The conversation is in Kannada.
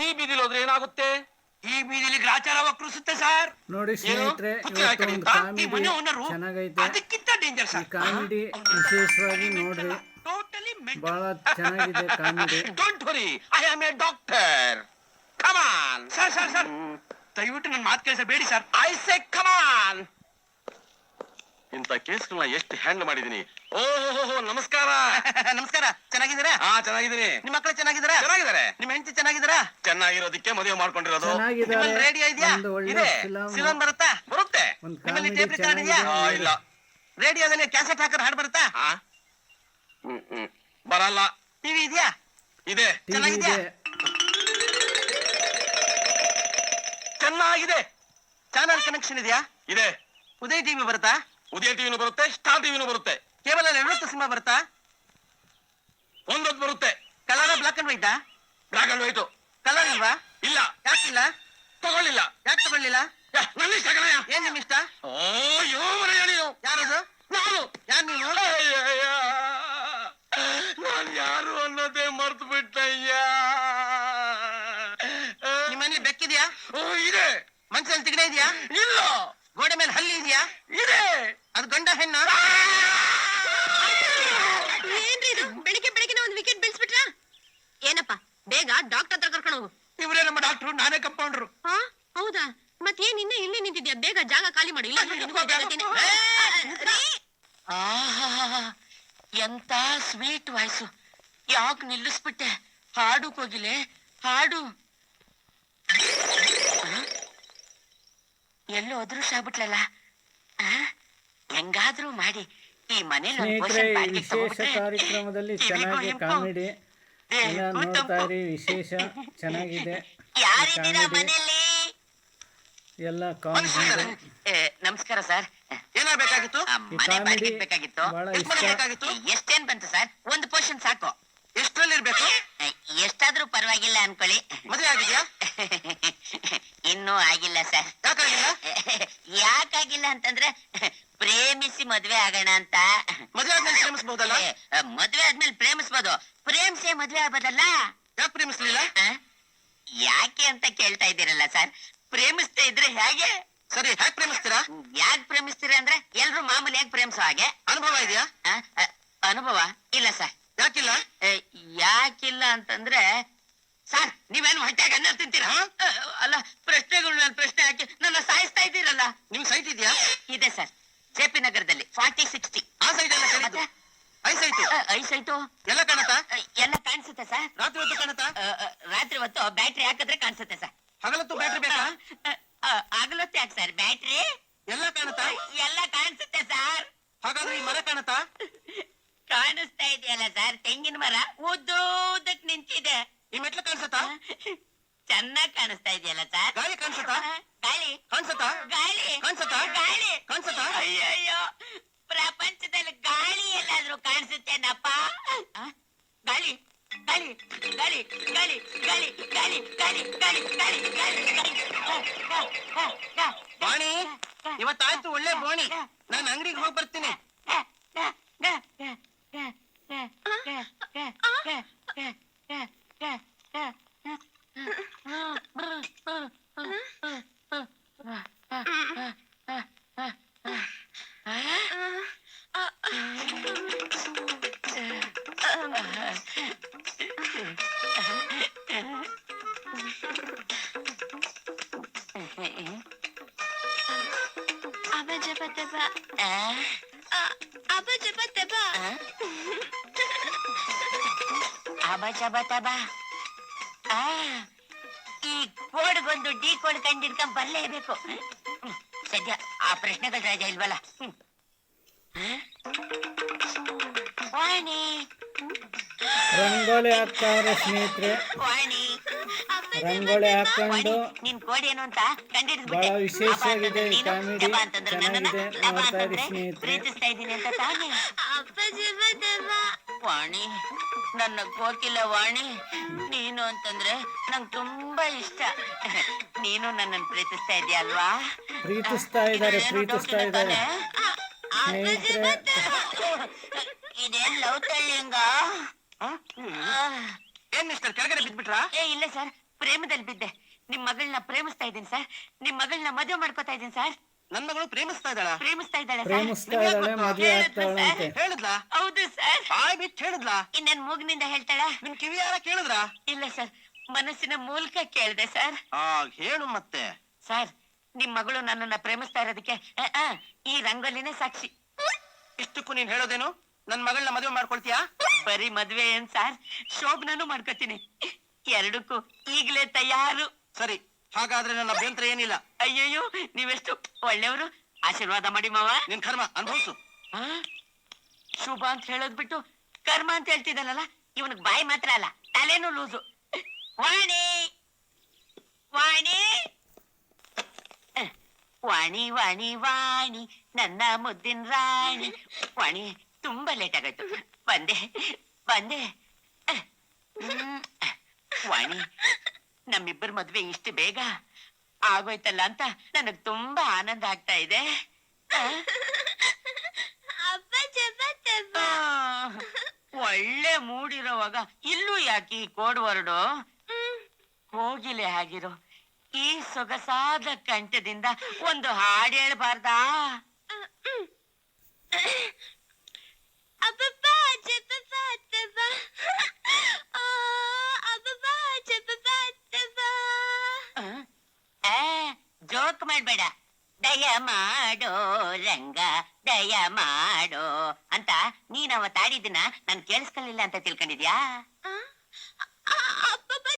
ಈ ಬೀದಿಲಿ ಹೋದ್ರೆ ಏನಾಗುತ್ತೆ? ಈ ಬೀದಿಲಿ ಗ್ರಾಚಾರ ವಕ್ರಿಸುತ್ತೆ ಸರ್. ನೋಡಿ ಸ್ನೇಹಿತರೆ ಚೆನ್ನಾಗೈತೆ. ಅದಕ್ಕಿಂತ ಡೇಂಜರ್ ಸರ್. ಕಾಮಿಡಿ ವಿಶೇಷವಾಗಿ ನೋಡ್ರಿ. ಟೋಟಲಿ ಬಹಳ ಚೆನ್ನಾಗಿದೆ comedy. Don't worry I am a doctor come on sir sir sir ದಯವಿಟ್ಟು ನನ್ನ ಮಾತು ಕೇಳಿಸ ಬೇಡಿ ಸರ್ ಐ ಸೆ ಕಮಾನ್ ಇಂಥ ಕೇಸ್ಗಳನ್ನ ಎಷ್ಟು ಹ್ಯಾಂಡಲ್ ಮಾಡಿದೀನಿ? ಓಹೋ ನಮಸ್ಕಾರ. ನಮಸ್ಕಾರ ಚೆನ್ನಾಗಿದ್ದೀರಾ? ಹಾ ಚೆನ್ನಾಗಿದ್ದೀನಿ. ನಿಮ್ಮ ಮಕ್ಕಳು ಚೆನ್ನಾಗಿದ್ದೀರಾ? ಚೆನ್ನಾಗಿದ್ದಾರೆ. ನಿಮ್ಮ ಹೆಂಡತಿ ಚೆನ್ನಾಗಿದ್ದೀರಾ? ಚೆನ್ನಾಗಿರೋದಕ್ಕೆ ಮದುವೆ ಮಾಡ್ಕೊಂಡಿರೋದು. ನಿಮ್ಮಲ್ಲಿ ರೇಡಿಯೋ ಇದೆಯಾ? ಇದೆ. ಸಿಲೋನ್ ಬರುತ್ತಾ? ಬರುತ್ತೆ. ನಿಮ್ಮಲ್ಲಿ ಟೇಪ್ ರೆಕಾರ್ಡ್ ಇದೆಯಾ? ಆ, ಇಲ್ಲ. ರೇಡಿಯೋದಲ್ಲಿ ಕ್ಯಾಸೆಟ್ ಹಾಕರ್ ಹಾಡ್ ಬರುತ್ತಾ? ಹಾ. ಹ್ಮ್ ಹ್ಮ್. ಬರಲ್ಲ. ಟಿವಿ ಇದೆಯಾ? ಇದೆ. ಚೆನ್ನಾಗಿದ್ಯಾ? ಚೆನ್ನಾಗಿದೆ. ಚಾನಲ್ ಕನೆಕ್ಷನ್ ಇದೆಯಾ? ಇದೆ. ಉದಯ ಟಿವಿ ಬರುತ್ತಾ? ಉದಯ ಟಿವಿನೂ ಬರುತ್ತೆ ಸ್ಟಾರ್ ಟಿವಿನೂ ಬರುತ್ತೆ. ಕೇವಲ ಎರಡು ಸಿನಿಮಾ ಬರುತ್ತಾ? ಒಂದೊಂದು ಬರುತ್ತೆ. ಕಲರ್ ಬ್ಲಾಕ್ ಅಂಡ್ ವೈಟಾ ಬ್ಲಾಕ್ ಅಂಡ್ ವೈಟ್ ಕಲರ್ ಅಲ್ವಾ ಇಲ್ಲ. ಯಾಕಿಲ್ಲ? ತಗೊಳ್ಳಿಲ್ಲ. ಯಾಕೆ ತಗೊಳ್ಳಿಲ್ಲ? ನನ್ನ ಇಷ್ಟ ಕಣಯ್ಯ. ಏನ್ ನಿಮ್ ಇಷ್ಟ? ಓ ಯೋ ಮನೆಯ ನೀನು. ಯಾರದು? ನಾನು. ಯಾರು ನಾನು ನಾನ್ ಯಾರು ಅನ್ನೋದೇ ಮರ್ತು ಬಿಟ್ಟಯ್ಯ. ನಿಮ್ಮ ಮನೆ ಬೆಕ್ಕಿದ್ಯಾ? ಓ ಇದೆ. ಮನ್ಸಲ್ಲಿ ತಿಗಡೆ ಇದೆಯಾ? ಇಲ್ಲ. ಗೋಡೆ ಮೇಲೆ ಹಲ್ಲಿ ಇದೆಯಾ? ಇದೆ. ಅದು ಗಂಡ ಹೆಣ್ಣ? ಏನ್ರಿ ಇದು? ಬೆಳಿಗ್ಗೆ ಬೆಳಿಗ್ಗೆ ಒಂದು ವಿಕೆಟ್ ಬೀಳ್ಸ್ಬಿಟ್ರ? ಏನಪ್ಪ ಬೇಗ ಡಾಕ್ಟರ್ ಹತ್ರ ಕರ್ಕೊಂಡು ಹೋಗು. ಇವರೇ ನಮ್ಮ ಡಾಕ್ಟ್ರು ನಾನೇ ಕಂಪೌಂಡ್ರು ಹಾ ಹೌದಾ? ಮತ್ತೇನ್ ಇನ್ನ ಇಲ್ಲಿ ನಿಂತಿದ್ಯಾ? ಬೇಗ ಜಾಗ ಖಾಲಿ ಮಾಡಿ. ಇಲ್ಲ ಅಂದ್ರೆ ನಿನಗೂ. ರೀ, ಆಹಾ ಎಂತ ಸ್ವೀಟ್ ವಾಯ್ಸು ಯಾಕ್ ನಿಲ್ಲಿಸ್ಬಿಟ್ಟೆ? ಹಾಡು ಕೋಗಿಲೆ ಹಾಡು? ಎಲ್ಲೋ ಅದೃಶ ಆಗ್ಬಿಟ್ಲಲ್ಲ? ಆ? ಹೆಂಗಾದ್ರೂ ಮಾಡಿ ಈ ಮನೇಲಿ ವಿಶೇಷ ಕಾರ್ಯಕ್ರಮದಲ್ಲಿ ಚೆನ್ನಾಗಿ ಕಾಮಿಡಿ ಎಲ್ಲ ದೇಹಕ್ಕೂ ನೋಡ್ತಾ ಇರಿ ವಿಶೇಷ ಚೆನ್ನಾಗಿದೆ. ಕಾಮಿಡಿ. ಮನೇಲಿ? ಎಲ್ಲ ಕಾಮಿಡಿ. ನಮಸ್ಕಾರ ಸರ್. ಏನಾಗಬೇಕಾಗಿತ್ತು ಆ, ಮನೆ ಬೇಕಾಗಿತ್ತು. ಬೇಕಾಗಿತ್ತು? ಎಷ್ಟೇನ್ ಬಂತು ಸರ್? ಒಂದು ಪೋರ್ಷನ್ ಸಾಕು. ಎಷ್ಟ್ರಲ್ಲಿ ಇರ್ಬೇಕು ಎಷ್ಟಾದ್ರೂ ಪರವಾಗಿಲ್ಲ ಅನ್ಕೊಳ್ಳಿ. ಮದುವೆ ಆಗಿದ್ಯಾ? ಇನ್ನೂ ಆಗಿಲ್ಲ ಸರ್. ಯಾಕಾಗಿಲ್ಲ? ಯಾಕಾಗಿಲ್ಲ ಅಂತಂದ್ರೆ ಪ್ರೇಮಿಸಿ ಮದ್ವೆ ಆಗೋಣ ಅಂತ. ಮದುವೆ ಆದ್ಮೇಲೆ ಶ್ರಮಿಸಬಹುದಲ್ಲ ಏ, ಮದ್ವೆ ಆದ್ಮೇಲೆ ಪ್ರೇಮಿಸ್ಬೋದು. ಪ್ರೇಮಿಸಿ ಮದ್ವೆ ಆಗ್ಬೋದಲ್ಲ ಯಾಕೆ ಪ್ರೇಮಿಸ್ಲಿಲ್ಲ? ಆ? ಯಾಕೆ ಅಂತ ಕೇಳ್ತಾ ಇದ್ದೀರಲ್ಲ ಸರ್. ಪ್ರೇಮಿಸ್ತಾ ಇದ್ರೆ ಹೇಗೆ? ಸರಿ ಹೇಗೆ ಪ್ರೇಮಿಸ್ತೀರಾ? ಯಾಕೆ ಪ್ರೇಮಿಸ್ತೀರಿ ಅಂದ್ರೆ ಎಲ್ರು ಮಾಮೂಲಿ ಯಾಕೆ ಪ್ರೇಮಿಸೋ ಹಾಗೆ. ಅನುಭವ ಇದೆಯಾ? ಆ? ಆ, ಅನುಭವ ಇಲ್ಲ ಸರ್. ಯಾಕಿಲ್ಲ? ಏ, ಯಾಕಿಲ್ಲ ಅಂತಂದ್ರೆ ಸರ್ ನೀವೇನು ಹೊಟ್ಟೆಗೆ ಅನ್ನ ತಿಂತೀರಾ? ಅಲ್ಲ ಪ್ರಶ್ನೆಗಳು ಪ್ರಶ್ನೆ ಹಾಕಿ ನನ್ನ ಸಾಯಿಸ್ತಾ ಇದ್ದೀರಲ್ಲ. ನಿಮ್ ಸೈಟ್ ಇದೆಯಾ ಇದೆ ಸರ್. ಜೆ ಪಿ ನಗರದಲ್ಲಿ ಫಾರ್ಟಿ ಸಿಕ್ಸ್ಟಿ. ಆ ಸೈಟ್ ಎಲ್ಲ ಕಾಣುತ್ತೆ ಐ ಸೈಟ್ ಐಸ್ ಆಯ್ತು? ಎಲ್ಲ ಕಾಣುತ್ತಾ? ಎಲ್ಲ ಕಾಣಿಸುತ್ತೆ ಸರ್. ರಾತ್ರಿ ಹೊತ್ತು ಕಾಣುತ್ತಾ? ರಾತ್ರಿ ಹೊತ್ತು ಬ್ಯಾಟ್ರಿ ಹಾಕಿದ್ರೆ ಕಾಣಿಸುತ್ತೆ ಸರ್. ಹಗಲತ್ತು ಬ್ಯಾಟ್ರಿ ಬೇಕಾ? ಆಗಲೊತ್ತೆ ಯಾಕೆ ಸರ್? ಬ್ಯಾಟ್ರಿ? ಎಲ್ಲ ಕಾಣುತ್ತಾ? ಎಲ್ಲ ಕಾಣಿಸುತ್ತೆ ಸರ್. ಹಾಗಾದ್ರೆ ಈ ಮರ ಕಾಣುತ್ತಾ? ಕಾಣಿಸ್ತಾ ಇದೆಯಲ್ಲ ಸರ್. ತೆಂಗಿನ ಮರ ಉದ್ದೂದಕ್ ನಿಂತಿದೆ. ಈ ಮೆಟ್ಲು ಕಾಣಿಸುತ್ತಾ? ಚೆನ್ನಾಗ್ ಕಾಣಿಸ್ತಾ ಇದೆಯಲ್ಲ ಸರ್. ಗಾಳಿ ಕಾಣಿಸತಾ ಗಾಳಿ ಕಾಣಿಸುತ್ತಾ ಗಾಳಿ ಕಾಣಿಸುತ್ತಾ ಗಾಳಿ ಕಾಣಿಸುತ್ತಾ ಅಯ್ಯಯ್ಯೋ ಪ್ರಪಂಚದಲ್ಲಿ ಗಾಳಿ ಎಲ್ಲಾದ್ರೂ ಕಾಣಿಸುತ್ತೇನಪ್ಪ? ಗಾಳಿ ಗಾಳಿ ಗಾಳಿ ಗಾಳಿ ಗಾಳಿ ಗಾಳಿ ಗಾಳಿ ಗಾಳಿ ಗಾಳಿ ಗಾಳಿ ಗಾಳಿ ವಾಣಿ ಇವತ್ತಾಯ್ತು ಒಳ್ಳೆ ಬೋಣಿ ನಾನು ಅಂಗಡಿಗೆ ಹೋಗಿ ಬರ್ತೀನಿ ಅಬ ಜಪ ತಬ ಅಬ ಜಪ ತಬ ಅಬ ಜಪ ತಬ ಈ ಕೋಡ್ಗೊಂದು ಡಿ ಕೋಡ್ ಕಂಡಿಡ್ಕೊಂಡ್ ಬರಲೇಬೇಕು. ಸದ್ಯ ಆ ಪ್ರಶ್ನೆಗಳ ರಾಜ ಇಲ್ವಲ್ಲ? ವಾಣಿ. ರಂಗೋಲಿ ಹಾಕ್ತಾವ್ರೆ ಸ್ನೇಹಿತರೆ. ವಾಣಿ. ರಂಗೋಲಿ. ಹಾಕೊಂಡು ನಿನ್ ಕೋಡ್ ಏನು ಅಂತ ಕಂಡಿಡ್ಬಿಟ್ಟೆ ಬಹಳ ವಿಶೇಷವಾಗಿದೆ ಈ ಕಾಮಿಡಿ. ಚೆನ್ನಾಗಿದೆ. ನೋಡ್ತಾ ಇರಿ ಸ್ನೇಹಿತರೆ. ಪ್ರೀತಿಸ್ತಾ ಇದ್ದೀನಿ ಅಂತ ತಾನೇ. ಅಬ ಜಬ ವಾಣಿ ನನ್ನ ಕೋಕಿಲ ವಾಣಿ ನೀನು ಅಂತಂದ್ರೆ ನಂಗೆ ತುಂಬಾ ಇಷ್ಟ. ನೀನು ನನ್ನನ್ನು ಪ್ರೀತಿಸ್ತಾ ಇದೆಯಾ ಅಲ್ವಾ? ಪ್ರೀತಿಸ್ತಾ ಇದ್ದಾರೆ ಪ್ರೀತಿಸ್ತಾ ಇದ್ದಾರೆ? ಸ್ನೇಹಿತರೆ. ಇದೇನ್ ಲವ್ ತಳ್ಳಿಂಗ? ಏನ್ ಮಿಸ್ಟರ್ ಕೆಳಗಡೆ ಬಿದ್ಬಿಟ್ರಾ? ಏ ಇಲ್ಲ ಸರ್ ಪ್ರೇಮದಲ್ಲಿ ಬಿದ್ದೆ. ನಿಮ್ ಮಗಳನ್ನ ಪ್ರೇಮಿಸ್ತಾ ಇದ್ದೀನಿ ಸರ್. ನಿಮ್ ಮಗಳನ್ನ ಮದುವೆ ಮಾಡ್ಕೊತಾ ಇದ್ದೀನಿ ಸರ್. ನನ್ನ ಮಗಳು ಪ್ರೇಮಿಸ್ತಾ ಇದ್ದಾಳ? ಪ್ರೇಮಿಸ್ತಾ ಇದ್ದಾಳೆ ಸರ್. ಪ್ರೇಮಿಸ್ತಾ ಇದ್ದಾಳೆ ಮದುವೆ ಆಗ್ತಾಳಂತೆ ಹೇಳಿದ್ಲಾ ಹೌದು ಸರ್. ಆಯ್ ಬಿಟ್ಟು ಹೇಳಿದ್ಲಾ? ಇನ್ನೇನ್ ಮೂಗಿನಿಂದ ಹೇಳ್ತಾಳ? ನಿನ್ ಕಿವಿ ಯಾರ ಕೇಳಿದ್ರಾ? ಇಲ್ಲ ಸರ್. ಮನಸ್ಸಿನ ಮೂಲಕ ಕೇಳಿದೆ ಸರ್. ಆ ಹೇಳು ಮತ್ತೆ. ಸರ್ ನಿಮ್ ಮಗಳು ನನ್ನನ್ನ ಪ್ರೇಮಿಸ್ತಾ ಇರೋದಕ್ಕೆ ಈ ರಂಗೋಲಿನೇ ಸಾಕ್ಷಿ. ಇಷ್ಟಕ್ಕೂ ನೀನ್ ಹೇಳೋದೇನು? ನನ್ ಮಗಳನ್ನ ಮದುವೆ ಮಾಡ್ಕೊಳ್ತೀಯಾ? ಬರೀ ಮದ್ವೆ ಏನ್ ಸರ್? ಶೋಭನೂ ಮಾಡ್ಕೋತೀನಿ. ಎರಡಕ್ಕೂ ಈಗಲೇ ತಯಾರು. ಸರಿ ಹಾಗಾದ್ರೆ ನನ್ನ ಅಭ್ಯಂತರ ಏನಿಲ್ಲ? ಅಯ್ಯಯ್ಯೋ ನೀವೆಷ್ಟು ಒಳ್ಳೆಯವರು. ಆಶೀರ್ವಾದ ಮಾಡಿ ಮಾವ. ನಿನ್ ಕರ್ಮ ಅನುಭವಿಸು. ಆ? ಶುಭ ಅಂತ ಹೇಳೋದ್ ಬಿಟ್ಟು ಕರ್ಮ ಅಂತ ಹೇಳ್ತಿದ್ದಾನಲ್ಲ ಇವನಿಗೆ ಬಾಯಿ ಮಾತ್ರ ಅಲ್ಲ ತಲೆನೂ ಲೂಸು. ವಾಣಿ! ವಾಣಿ! ಅಹ್, ವಾಣಿ ವಾಣಿ ವಾಣಿ ನನ್ನ ಮುದ್ದಿನ ರಾಣಿ. ವಾಣಿ ತುಂಬಾ ಲೇಟ್ ಆಗಾಯ್ತು. ಬಂದೆ ಬಂದೆ. ಅಹ್, ಹ್ಮ್. ವಾಣಿ ನಮ್ಮಿಬ್ಬರ ಮದ್ವೆ ಇಷ್ಟು ಬೇಗ ಆಗೋಯ್ತಲ್ಲ ಅಂತ ನನಗ್ ತುಂಬಾ ಆನಂದ ಆಗ್ತಾ ಇದೆ. ಆ, ಒಳ್ಳೆ ಮೂಡಿರೋವಾಗ ಇಲ್ಲೂ ಯಾಕೆ ಈ ಕೋಡ್ ವರ್ಡು? ಹೋಗಿಲೆ ಆಗಿರೋ ಈ ಸೊಗಸಾದ ಕಂಠದಿಂದ ಒಂದು ಹಾಡು ಹೇಳ್ಬಾರ್ದಾ? ಜೋಕ್ ಮಾಡ್ಬೇಡ. ದಯ ಮಾಡೋ ರಂಗ ದಯ ಮಾಡೋ ಅಂತ ನೀನ್ ಅವತ್ತಾಡಿದ್ದನ್ನ ನಾನು ಕೇಳಿಸ್ಕೊಳ್ಳಿಲ್ಲ ಅಂತ ತಿಳ್ಕೊಂಡಿದ್ಯಾ?